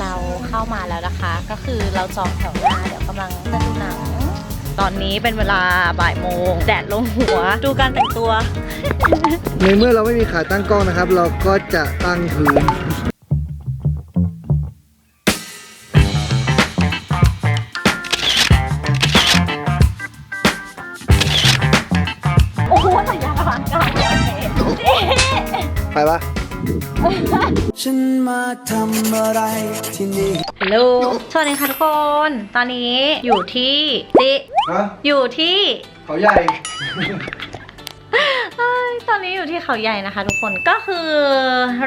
เราเข้ามาแล้วนะคะ ก็คือเราจองแถวหน้าเดี๋ยวกำลังจะดูหนัง ตอนนี้เป็นเวลาบ่ายโมง แดดลงหัว ดูการแต่งตัว ในเมื่อเราไม่มีขาตั้งกล้องนะครับ เราก็จะตั้งพื้น มาทำอะไรที่นี่ ฮัลโหลสวัสดีค่ะทุกคน ตอนนี้อยู่ที่จิฮะอยู่ที่เขาใหญ่เอ้ย ตอนนี้อยู่ที่เขาใหญ่นะคะ ทุกคนก็คือ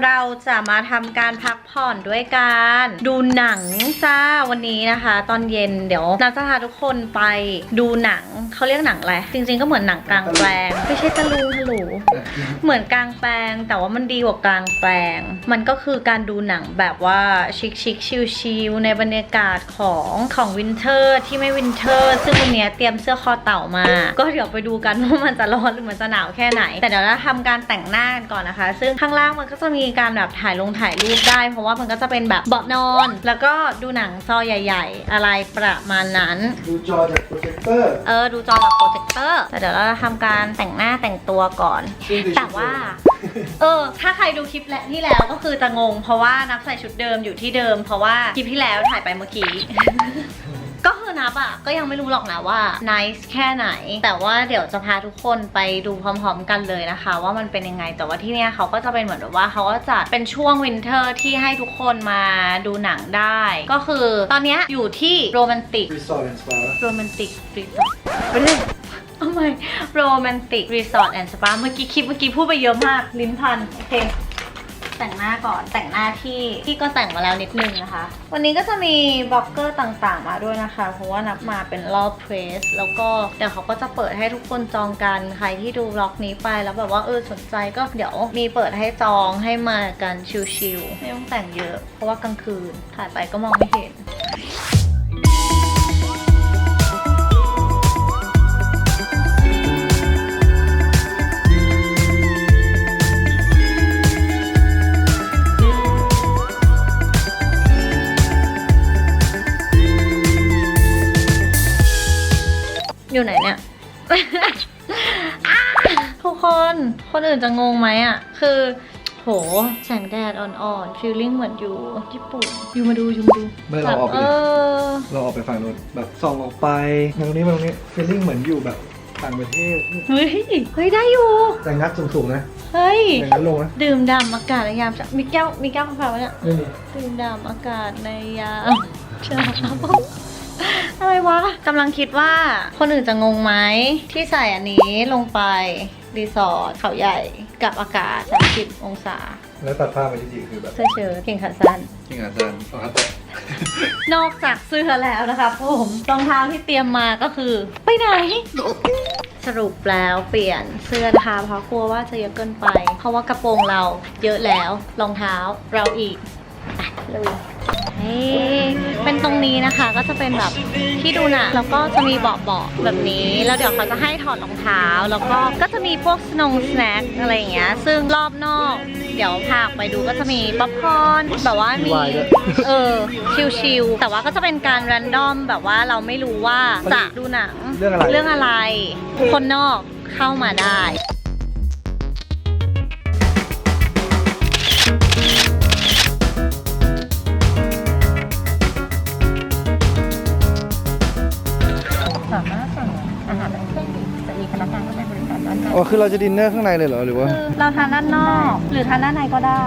เราจะมาทำการพักผ่อนด้วยการดูหนังจ้าวันนี้นะคะ ตอนเย็นเดี๋ยวนับจะพาทุกคนไปดูหนังเขาเรียกหนังอะไรจริง ๆก็เหมือนหนังกลางแปลงไม่ใช่ตะลุงฮัลโหลเหมือนกลางแปลง แต่ว่ามันดีกว่ากลางแปลง มันก็คือการดูหนังแบบว่าชิคชิคชิลชิลๆในบรรยากาศของของวินเทอร์ที่ไม่วินเทอร์ ซึ่งวันนี้เตรียมเสื้อคอเต่ามา ก็เดี๋ยวไปดูกันว่ามันจะร้อนหรือมันจะหนาวแค่ไหนแต่ดี๋ยวเราทำการแต่งหน้ากันก่อนนะคะ ซึ่งข้างล่างมันก็จะมีการแบบถ่ายลงถ่ายรูปได้ เพราะว่ามันก็จะเป็นแบบเบาะนอน แล้วก็ดูหนังจอใหญ่ ๆ อะไรประมาณนั้น ดูจอจากโปรเจคเตอร์ เออ ดูจอกับโปรเจคเตอร์แต่เดี๋ยวเราจะทำการแต่งหน้าแต่งตัวก่อน แต่ว่าเออ ถ้าใครดูคลิปและที่แล้วก็คือจะงง เพราะว่านับใส่ชุดเดิมอยู่ที่เดิม เพราะว่าคลิปที่แล้วถ่ายไปเมื่อกี้ ก็คือนับอะก็ยังไม่รู้หรอกนะว่า nice แค่ไหน แต่ว่าเดี๋ยวจะพาทุกคนไปดูพร้อม ๆ กันเลยนะคะ ว่ามันเป็นยังไงแต่ว่าที่เนี่ยเขาก็จะเป็นเหมือนแบบว่าเขาก็จะเป็นช่วงวินเทอร์ที่ให้ทุกคนมาดูหนังได้ ก็คือตอนเนี้ยอยู่ที่โรแมนติกรีสอร์ทแอนด์สปาโรแมนติกรีสอร์ทไปเลยเอาใหม่โรแมนติกรีสอร์ทแอนด์สปาเมื่อกี้คลิปเมื่อกี้พูดไปเยอะมากลิ้นพันโอเค แต่งหน้าก่อนแต่งหน้าที่ที่ก็แต่งมาแล้วนิดนึงนะคะ วันนี้ก็จะมีบล็อกเกอร์ต่างๆ มาด้วยนะคะ เพราะว่านับมาเป็นรอบเพรสแล้วก็เดี๋ยวเขาก็จะเปิดให้ทุกคนจองกันใครที่ดูบล็อกนี้ไปแล้วแบบว่าเออสนใจก็เดี๋ยวมีเปิดให้จองให้มากันชิลๆไม่ต้องแต่งเยอะ เพราะว่ากลางคืนถ่ายไปก็มองไม่เห็น อยู่ไหนเนี่ย ทุกคนคนอื่นจะงงไหมอะ คือโหแสงแดดอ่อนๆฟีลลิ่งเหมือนอยู่ญี่ปุ่นอยู่มาดูอยู่มาดูไม่เราออกไปเอดิ อ เราออกไปฝั่งนู้นแบบส่องออกไปมาตรงนี้มาตรงนี้ฟีลลิ่งเหมือนอยู่แบบต่างประเทศ เฮ้ย เฮ้ย ได้อยู่ แต่งัดสูงๆนะเฮ้ยอย่างนั้นลงนะดื่มด่ำอากาศในยามเช้ามีแก้ว มีแก้วกาแฟวะเนี่ยไม่มีดื่มด่ำอากาศในยามเช้า อะไรวะกำลังคิดว่าคนอื่นจะงงไหมที่ใส่อันนี้ลงไป รีสอร์ทเขาใหญ่กับอากาศ 30 องศา แล้วตัดผ้ามาจริงๆคือแบบเสื้อเชิ้ตเก่งขาสั้น จริงอะจันเอาครับแต่นอกจากเสื้อแล้วนะคะผมรองเท้าที่เตรียมมาก็คือ ไปไหน สรุปแล้วเปลี่ยนเสื้อนะคะเพราะกลัวว่าจะเยอะเกินไป เพราะว่ากระโปรงเราเยอะแล้วรองเท้าเราอีกอะลุย เฮ้เป็นตรงนี้นะคะก็จะเป็นแบบที่ดูหนะแล้วก็จะมีเบาะๆแบบนี้ แล้วเดี๋ยวเขาจะให้ถอดรองเท้า แล้วก็ก็จะมีพวกสนงสแน็คอะไรอย่างเงี้ย ซึ่งรอบนอก เดี๋ยวพาไปดูก็จะมีป๊อปคอร์นแบบว่ามีวายด้วยเออชิลๆแต่ว่าก็จะเป็นการแรนดอมแบบว่าเราไม่รู้ว่าจะดูหนังเรื่องอะไรเรื่องอะไรคนนอกเข้ามาได้ อ๋อคือเราจะดินเนอร์ข้างในเลยเหรอหรือว่า คือเราทานด้านนอก หรือทานด้านในก็ได้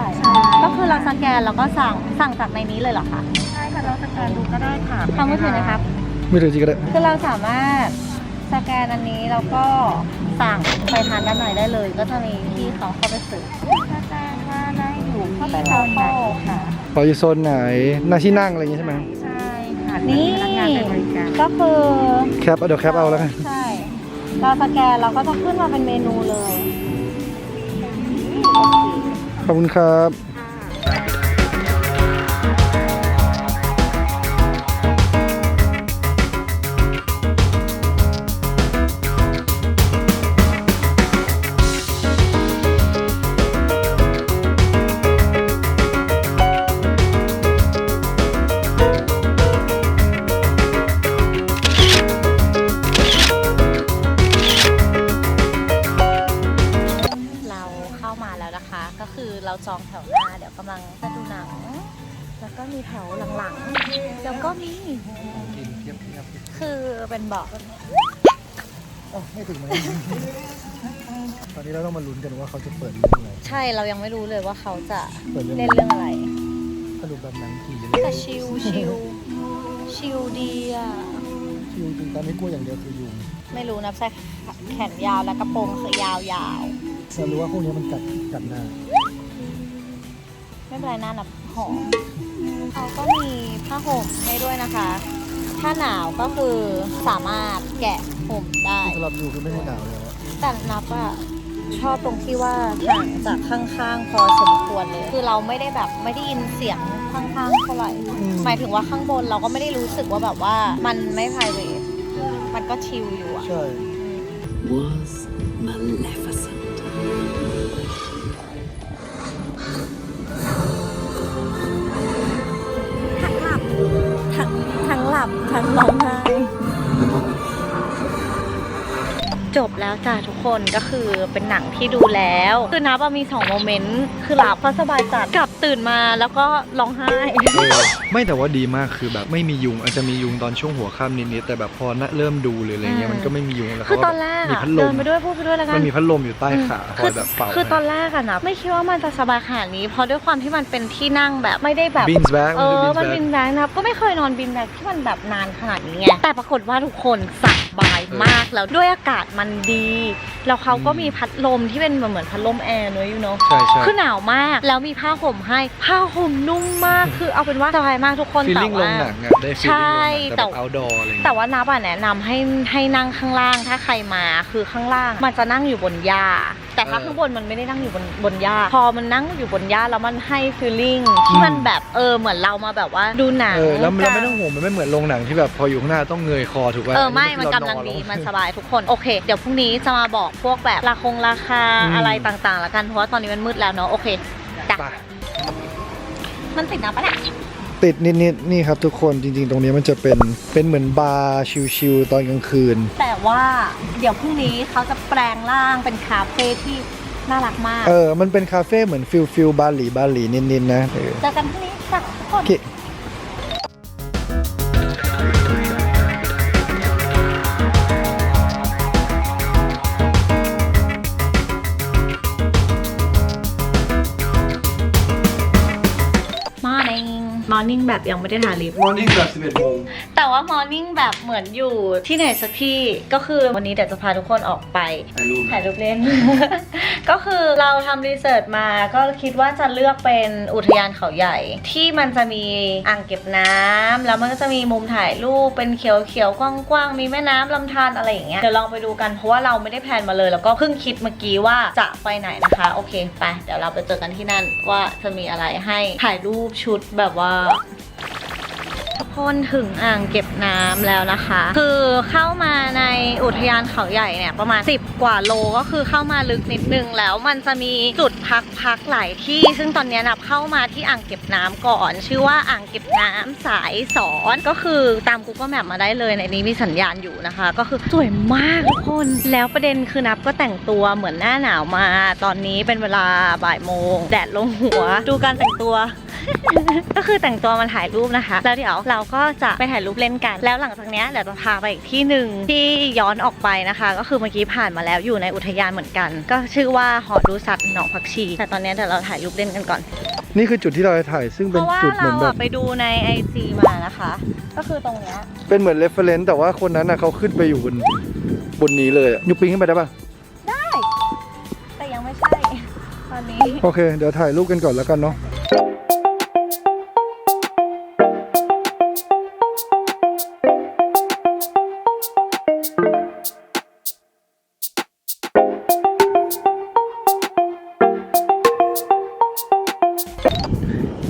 ก็คือเราสแกนแล้วก็สั่งสั่งจากในนี้เลยเหรอคะใช่ค่ะเราสแกนดูก็ได้ค่ะทางมือถือนะครับ ไม่ถึงจริงก็ได้คือเราสามารถสแกนอันนี้แล้วก็สั่งไปทานด้านในได้เลย ก็จะมีที่เขาเข้าไปซื้อสแกนว่าได้อยู่เข้าไปโซนไหนค่ะพออยู่โซนไหนหน้าที่นั่งอะไรอย่างงี้ใช่ไหมใช่ค่ะนี่ ก็คือแคปเอาเดี๋ยวแคปเอาแล้วกัน ใช่ เราสแกนเราก็จะขึ้นมาเป็นเมนูเลย ขอบคุณครับ ก็มี กินเทียบเทียบคือเป็นเบาะอ๋อไม่ถึงไหม ตอนนี้เราต้องมาลุ้นกันว่าเขาจะเปิดเรื่องอะไร ใช่เรายังไม่รู้เลยว่าเขาจะเปิดเรื่องเล่นเรื่องอะไร สรุปแบบหนังผีเลยแต่ชิลชิลชิลดีอะ ชิวจริงตอนนี้กลัวอย่างเดียวคือยุง ไม่รู้นะใส่แขนยาวแล้วกระโปรงคือยาวเรารู้ว่าพวกนี้มันกัดกัดหน้าๆไม่เป็นไรนะหนับหอม เขาก็มีผ้าห่มให้ด้วยนะคะ ถ้าหนาวก็คือสามารถแกะห่มได้ สำหรับยูคือไม่ให้หนาวแล้วอะแต่นับอะชอบตรงที่ว่าห่างจากข้างๆพอสมควรเลย คือเราไม่ได้แบบไม่ได้ยินเสียงข้างๆเท่าไหร่ หมายถึงว่าข้างบนเราก็ไม่ได้รู้สึกว่าแบบว่ามันไม่ p r i v a t มันก็ชิลอยู่อะ ใช่ was maleficent. ทั้งหลับทั้งร้องไห้ จบแล้วจ้ะทุกคนก็คือเป็นหนังที่ดูแล้วคือนับว่ามีสองโมเมนต์คือหลับเพราะสบายจัดกลับตื่นมาแล้วก็ร้องไห้ ไม่แต่ว่าดีมากคือแบบไม่มียุงอาจจะมียุงตอนช่วงหัวค่ำนิดๆแต่แบบพอน่ะเริ่มดูหรืออะไรเงี้ยอืมมันก็ไม่มียุงแล้วคือเขาตอนแรกมีอะพัดลเดิมนไปด้วยพูดไปด้วยแล้วกัมันนมีพัดลมอยู่ใต้ขาคอยแบบเป่าคือตอนแรกอะนะไม่คิดว่ามันจะสบายขนาดนี้เพราะด้วยความที่มันเป็นที่นั่งแบบไม่ได้แบบบินส์แบ็กเออมันบิบินนส์แบ็กแบ็กนะก็ไม่เคยนอนบินแบ็กที่มันแบบนานขนาดนี้ไงแต่ปรากฏว่าทุกคนส บายมากแล้วด้วยอากาศมันดี แล้วเขาก็มีพัดลมที่เป็นเหมือนพัดลมแอร์เนอะอยู่เนาะใช่ใช่คือหนาวมากแล้วมีผ้าห่มให้ผ้าห่มนุ่มมากคือเอาเป็นว่าสบายมากทุกคนฟีลแต่ลิ่งลว่างหนังอะได้ฟีลใช่ลิ่งลงหนังแต่แต่แบบ outdoor อะไรเงี้ยแต่ว่านับอะแนะนำให้ให้นั่งข้างล่างถ้าใครมาคือข้างล่าง มันจะนั่งอยู่บนหญ้าแต่ถ้าเออข้างบนมันไม่ได้นั่งอยู่บนบนหญ้าพอมันนั่งอยู่บนหญ้าแล้วมันให้ฟีลลิ่งที่มันแบบเออเหมือนเรามาแบบว่าดูหนังเออแล้วแล้วไม่กันต้องห่วงมันไม่เหมือนโรงหนังที่แบบพออยู่ข้างหน้าต้องเงยคอถูกป่ะเออไม่คืมันเรากำลังอดีงมันสบายทุกคนโอเค เดี๋ยวพรุ่งนี้จะมาบอกพวกแบบราคงราคาอืมอะไรต่างๆแล้วกันเพราะว่าตอนนี้มันมืดแล้วเนาะโอเคจ้ะไป มันติดน้ำปะเนี่ย ติดนิดๆนี่ครับทุกคนจริงๆ ตรงนี้มันจะเป็นเป็นเหมือนบาร์ชิลๆตอนกลางคืน แต่ว่าเดี๋ยวพรุ่งนี้เขาจะแปลงร่างเป็นคาเฟ่ที่น่ารักมาก เออ มันเป็นคาเฟ่เหมือนฟิลฟิลบาหลีบาหลีนิดๆนะเออเจอกันพรุ่งนี้จ้ะทุกคน โอเค นิ่งมอร์นิ่งแบบยังไม่ได้ทาลิป มอร์นิ่งแบบ11โมงแต่ว่ามอร์นิ่งแบบเหมือนอยู่ที่ไหนสักที่ก็คือวันนี้เดี๋ยวจะพาทุกคนออกไป ถ่ายรูปถ่ายรูปเล่น ก็คือเราทำรีเสิร์ชมาก็คิดว่าจะเลือกเป็นอุทยานเขาใหญ่ ที่มันจะมีอ่างเก็บน้ำแล้วมันก็จะมีมุมถ่ายรูปเป็นเขียวๆกว้างๆมีแม่น้ำลำธารอะไรอย่างเงี้ยเดี๋ยวลองไปดูกันเพราะว่าเราไม่ได้แพลนมาเลย แล้วก็เพิ่งคิดเมื่อกี้ว่าจะไปไหนนะคะ โอเคไปเดี๋ยวเราไปเจอกันที่นั่นว่าจะมีอะไรให้ถ่ายรูปชุดแบบว่าทุกคนถึงอ่างเก็บน้ำแล้วนะคะ คือเข้ามาในอุทยานเขาใหญ่เนี่ยประมาณ 10 กว่าโลก็คือเข้ามาลึกนิดนึงแล้วมันจะมีจุดพักพักหลายที่ ซึ่งตอนนี้นับเข้ามาที่อ่างเก็บน้ำก่อน ชื่อว่าอ่างเก็บน้ำสายสอนก็คือตาม Google Map มาได้เลยในนี้มีสัญญาณอยู่นะคะ ก็คือสวยมากทุกคน แล้วประเด็นคือนับก็แต่งตัวเหมือนหน้าหนาวมา ตอนนี้เป็นเวลาบ่ายโมงแดดลงหัว ดูการแต่งตัว ก็คือแต่งตัวมาถ่ายรูปนะคะ แล้วเดี๋ยวเราก็จะไปถ่ายรูปเล่นกัน แล้วหลังจากเนี้ยเดี๋ยวจะพาไปอีกที่หนึ่งที่ย้อนออกไปนะคะ ก็คือเมื่อกี้ผ่านมาแล้วอยู่ในอุทยานเหมือนกัน ก็ชื่อว่าหอดูสัตว์หนองผักชี แต่ตอนเนี้ยเดี๋ยวเราถ่ายรูปเล่นกันก่อน นี่คือจุดที่เราจะถ่ายซึ่งเพเป็นราะว่าจุดเหมืเราอนแบอะบ ไปดูในไอจีมานะคะ ก็คือตรงเนี้ยเป็นเหมือนเรฟเฟรนซ์แต่ว่าคนนั้นน่ะเขาขึ้นไปอยู่บนบนนี้เลยอะยูปิงขึ้นไปได้ปะได้ แต่ยังไม่ใช่ตอนนี้ โอเค เดี๋ยวถ่ายรูปกันก่อนแล้วกันเนาะ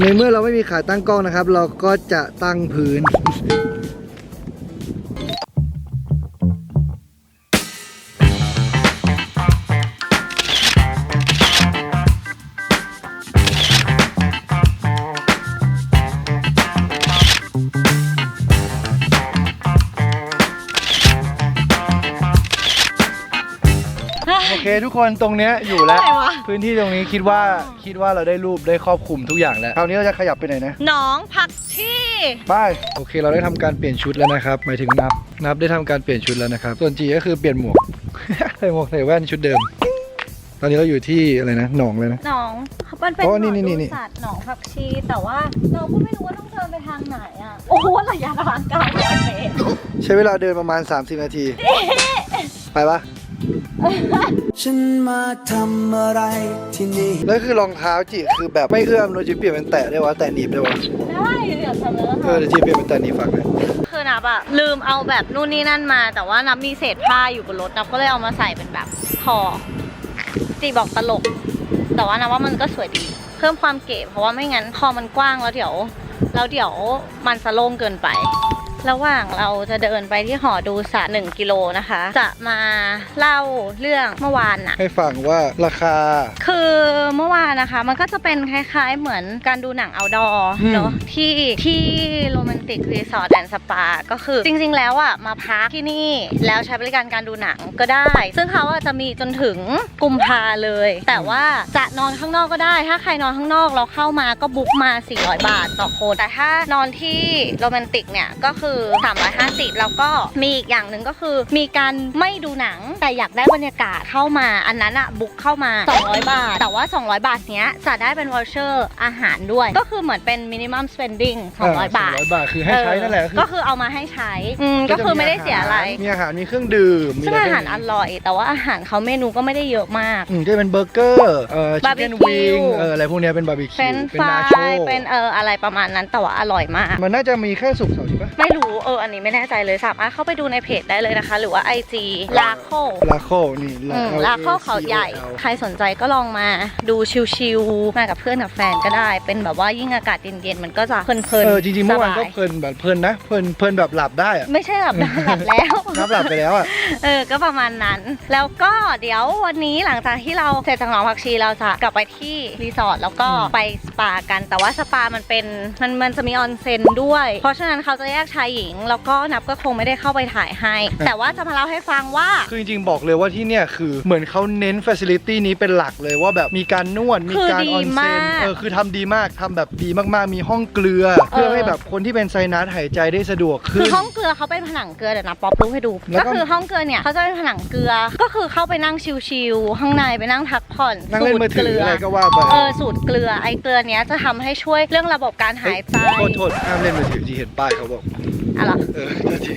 ในเมื่อเราไม่มีขาตั้งกล้องนะครับ เราก็จะตั้งพื้น เคเคทุกคนตรงเนี้ยอยู่แล้ว อะไรวะ พื้นที่ตรงนี้คิดว่าคิดว่าเราได้รูปได้ครอบคลุมทุกอย่างแล้ว คราวนี้เราจะขยับไปไหนนะ หน้องผักชีไปโอเคเราได้ทำการเปลี่ยนชุดแล้วนะครับหมายถึงนับ นับได้ทำการเปลี่ยนชุดแล้วนะครับ ส่วนจีก็คือเปลี่ยนหมวก ใส่หมวกใส่แว่นชุดเดิม ตอนนี้เราอยู่ที่อะไรนะหนองเลยนะ หน้องมันเป็นอ๋หอนี่นองนี่ดูนี่สัตว์หนองผักชีแต่ว่าเราก็ไม่รู้ว่าต้องเดินไปทางไหนอะ โอ้โหระยะทางเก้าร้อยเมตรใช้เวลาเดินประมาณ 30 นาที ไปปะ ฉันมาทำอะไรที่นี่แล้วคือรองเท้าจีคือแบบไม่เอื้อมโดยจีเปลี่ยนเป็นแตะได้วะแตะหนีบได้วะได้เดี๋ยวทำแล้วเออเดี๋ยวจีเปลี่ยนเป็นแตะหนีบฝักเลยคือนับอะลืมเอาแบบนู่นนี่นั่นมา แต่ว่านับมีเศษผ้าอยู่บนรถนับก็เลยเอามาใส่เป็นแบบคอจีบอกตลก แต่ว่านับว่ามันก็สวยดี เพิ่มความเก๋เพราะว่าไม่งั้นคอมันกว้างแล้วเดี๋ยวแล้วเดี๋ยวมันจะโล่งเกินไป ระหว่างเราจะเดินไปที่หอดูสัตว์หนึ่งกิโลนะคะ จะมาเล่าเรื่องเมื่อวานน่ะให้ฟังว่าราคา คือเมื่อวานนะคะ มันก็จะเป็นคล้ายๆ เหมือนการดูหนังเอาดออืมเนาะที่ที่โรแมนติกรีสอร์ทแอนด์สปาก็คือจริงๆ แล้วอะมาพักที่นี่แล้วใช้บริการการดูหนังก็ได้ ซึ่งเขาอะจะมีจนถึงกุมภาเลย แต่ว่าจะนอนข้างนอกก็ได้ ถ้าใครนอนข้างนอกเราเข้ามาก็บุ๊กมา 400 บาทต่อคนแต่ถ้านอนที่โรแมนติกเนี่ยก็คือ350 แล้วก็มีอีกอย่างหนึ่งก็คือ มีการไม่ดูหนังแต่อยากได้บรรยากาศเข้ามา อันนั้นอะบุ๊กเข้ามา 200 บาท แต่ว่า 200 บาทเนี้ยจะได้เป็นวอลเชอร์อาหารด้วย ก็คือเหมือนเป็นมินิมัมสเปนดิ้ง200 บาท200บาทคือให้ใช้นั่นแหละเออก็คือเอามาให้ใช้อืมก็คือไม่ได้เสียอะไร มีอาหารมีเครื่องดื่มมีซึ่งอะไรอาหารอร่อย แต่ว่าอาหารเขาเมนูก็ไม่ได้เยอะมากอืมก็จะเป็นเบอร์เกอร์เอ่อชิคเก้น Barbecue วิงเอออะไรพวกเนี้ยเป็นบาร์บีเฟคิรวนช์เป็นฟรานาโชยเป็นเอออะไรประมาณนั้นแต่ว่าอร่อยมาก มันน่าจะมีแค่สุกร์เสาร์อาที่ปะไม่รู้เอออันนี้ไม่แน่ใจเลยสามารถเข้าไปดูในเพจได้เลยนะคะ หรือว่า IG ลาโคลาโคนี่ลาโคเขาใหญ่ ใครสนใจก็ลองมาดูชิวๆมากับเพื่อนกับแฟนก็ได้ เป็นแบบว่ายิ่งอากาศเย็นๆมันก็จะเพลินๆเออจริงๆเมื่อวานก็สบยเพลินแบบเพลินนะเพลินเพลินแบบหลับได้อะไม่ใช่หลับนะหลับแล้วนับหลับไปแล้วอะเออก็ประมาณนั้น แล้วก็เดี๋ยววันนี้หลังจากที่เราเสร็จจากหนองผักชีเราจะกลับไปที่รีสอร์ทแล้วก็อืมไปสปากันแต่ว่าสปามันเป็นมันมันจะมีออนเซ็นด้วย เพราะฉะนั้นเขาจะแยกชายหญิง แล้วก็นับก็คงไม่ได้เข้าไปถ่ายให้ แต่ว่าจะมาเล่าให้ฟังว่า คือจริงๆ บอกเลยว่าที่เนี่ยคือเหมือนเขาเน้นฟ a ซิลิตี้นี้เป็นหลักเลยว่าแบบมีการนวดมีการคือดีออนเซ็นมากเออคือทำดีมากทำแบบดีมากๆ มีห้องเกลือ เพื่อให้แบบคนที่เป็นไซนัสหายใจได้สะดวกคืขึ้อน ห้องเกลือเขาเป็นผนังเกลือเดี๋ยวนะป๊อปรูปให้ดู แล้วก็ก็คือห้องเกลือเนี่ยเขาจะเป็นผนังเกลือ ก็คือเข้าไปนั่งชิลๆข้างในไปนั่งพักผ่อนนั่งเล่นมือถืออะไรก็ว่าไป เออสูตรเกลือไอเกลือเนี้ยจะทำให้ช่วยเรื่องระบบการหายใจ โทษโทษห้ามเล่นมือถือที่เห็นป้ายเขาบอก อะไรเออ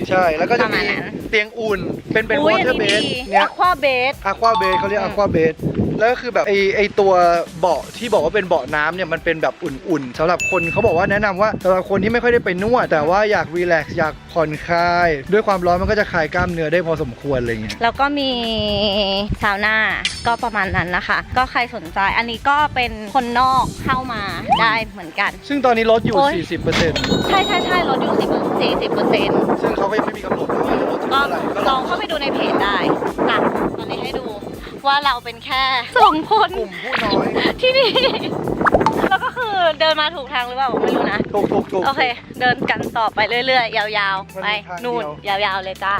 ใช่แล้วก็จะประมามีณนั้น เตียงอุ่นเป็นเป็นอุ้วยออันเตอร์เบนี้สดีเนี้ยอะควาเบส อะควาเบสเขาเรียกอือะมควาเบส แล้วก็คือแบบไอไอตัวเบาะที่บอกว่าเป็นเบาะน้ำเนี่ยมันเป็นแบบอุ่นๆสำหรับคนเขาบอกว่าแนะนำว่าสำหรับคนที่ไม่ค่อยได้ไปนวดแต่ว่าอยากรีแลกซ์อยากผ่อนคลาย ด้วยความร้อนมันก็จะคลายกล้ามเนื้อได้พอสมควรอะไรเงี้ยแล้วก็มีซาวน่าก็ประมาณนั้นนะคะ ก็ใครสนใจอันนี้ก็เป็นคนนอกเข้ามาได้เหมือนกัน ซึ่งตอนนี้ลดอยู่โอ๊ย40%ใช่ใช่ใช่ลดอยู่สิบสี่สิบเปอร์เซ็นต์ซึ่งเขาก็ยังไม่มีกำหนดนะว่าจะลดถึงก็เท่าไหร่ก็ลองเข้าไปดูในเพจได้นะตอนนี้ให้ดู ว่าเราเป็นแค่สองคนกลุ่มผู้น้อยที่นี่ แล้วก็คือเดินมาถูกทางหรือเปล่าไม่รู้นะ ถูกถูกถูกโอเค เดินกันต่อไปเรื่อยๆ ยาวๆมันไปมีทางนู่นเดียวยาวๆ เลยจ้า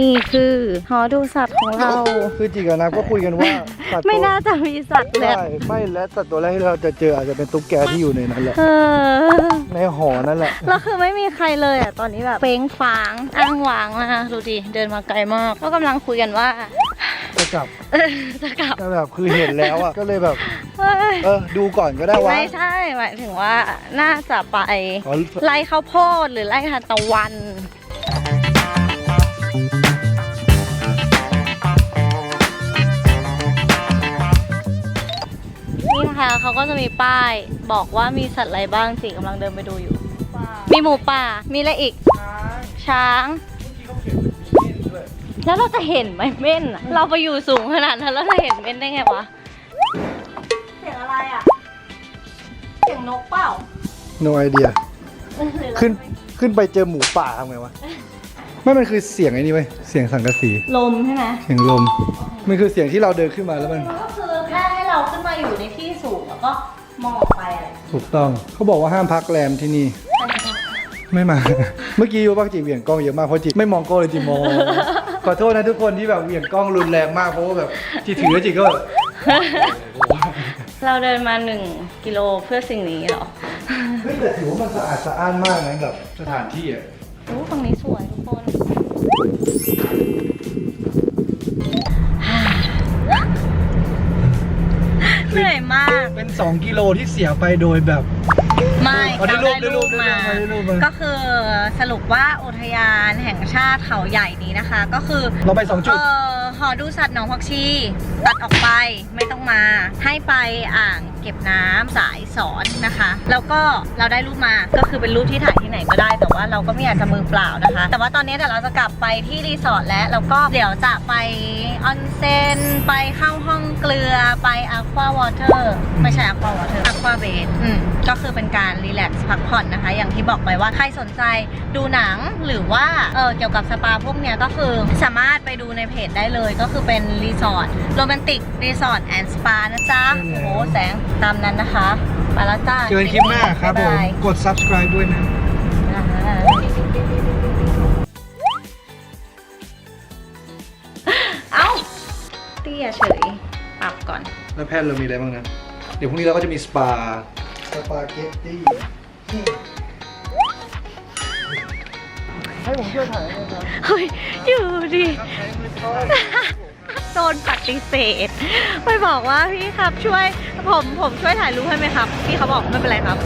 นี่คือหอดูสัตว์ของเรา คือจริงกับนะก็คุยกันว่าสัตว์ตัวไม่น่าจะมีสัตว์เลยใช่ไม่และสัตว์ตัวแรกที่เราจะเจออาจจะเป็นตุ๊กแกที่อยู่ในนั้นแหละ เออในหอนั่นแหละ แล้วคือไม่มีใครเลยอะ ตอนนี้แบบเฟ้งฟางอ้างวางนะคะดูดิเดินมาไกลมาก ก็กำลังคุยกันว่าจะกลับเออจะกลับแต่แบบคือเห็นแล้วอะก็เลยแบบ เฮ้ยเออ ดูก่อนก็ได้วะไม่ใช่หมายถึงว่าน่าจะไป อ๋อไล่ข้าวโพดหรือไล่ทานตะวัน นี่นะคะเขาก็จะมีป้าย บอกว่ามีสัตว์อะไรบ้างสิกำลังเดินไปดูอยู่ มีหมูป่า มีอะไรอีก ช้าง แล้วเราจะเห็นไหมเม่นอะเราไปอยู่สูงขนาดนั้นแล้วเราเห็นเม่นได้ไงวะ เสียงอะไรอะ เสียงนกเปล่าโนไอเดียขึ้นขึ้นไปเจอหมูป่าทำไงวะ ไม่มันคือเสียงไอ้นี่เว้ย เสียงสังกะสี ลมใช่ไหม เสียงลม มันคือเสียงที่เราเดินขึ้นมาแล้วมัน ก็คือแค่ให้ เราขึ้นมาอยู่ในที่สูงแล้วก็มองออกไปอะไรถูกต้องเขาบอกว่าห้ามพักแรมที่นี่ใไม่มา เมื่อกี้ยูบ้างจีเหวี่ยงกล้องเยอะมากเพราะจีไม่มองกล้องเลยจีมองขอโทษนะทุกคนที่แบบเหวี่ยงกล้องรุนแรงมากเพราะว่าแบบจีถือแล้วจีก็แบบเราเดินมา1กิโลเพื่อสิ่งนี้เหรอเฮ้ยแต่ถือว่ามันสะอาดสะอ้านมากนะแบบสถานที่อะโอ้ฝั่งนี้สวยทุกคน มาก เป็น 2 กิโลที่เสียไปโดยแบบ ไม่เอาได้เรารูปได้ได้รูปรูปมาได้รูปมา ก็คือสรุปว่าอุทยานแห่งชาติเขาใหญ่นี้นะคะ ก็คือเราไป 2 จุเอดอหอดูสัตว์หนองผักชี ตัดออกไปไม่ต้องมา ให้ไปอ่าง เก็บน้ำสายสอนนะคะ แล้วก็เราได้รูปมาก็คือเป็นรูปที่ถ่ายที่ไหนก็ได้ แต่ว่าเราก็ไม่อยากจะมือเปล่านะคะ แต่ว่าตอนนี้เดี๋ยวเราจะกลับไปที่รีสอร์ทแล้วแล้วก็เดี๋ยวจะไปออนเซ็นไปเข้าห้องเกลือไปอควาวอเตอร์ไม่ใช่อควาวอเตอร์อควาเบดอืมก็คือเป็นการรีแลกซ์พักผ่อนนะคะ อย่างที่บอกไปว่าใครสนใจดูหนังหรือว่าเออเกี่ยวกับสปาพวกเนี้ยก็คือสามารถไปดูในเพจได้เลยก็คือเป็นรีสอร์ทโรแมนติกรีสอร์ทแอนด์สปานะจ๊ะใช่โอ้แล้วโหแสง ตามนั้นนะคะ ไปแล้วจ้าเจอกันคลิปหน้าครับผมายกด subscribe ด้วยนะบายเอ้าเตี้ยเฉย ปรับก่อน แล้วแพทย์เรามีอะไรบ้างนะ เดี๋ยวพรุ่งนี้เราก็จะมีสปา สปาเกตตี้ให้ผมช่วยถ่ายได้ไหมครับเฮ้ย อยู่ดิครับใช้มือทอด โดนปฏิเสธไปบอกว่าพี่ครับช่วยผมผมช่วยถ่ายรูปให้ไหมครับ พี่เขาบอกไม่เป็นไรครับ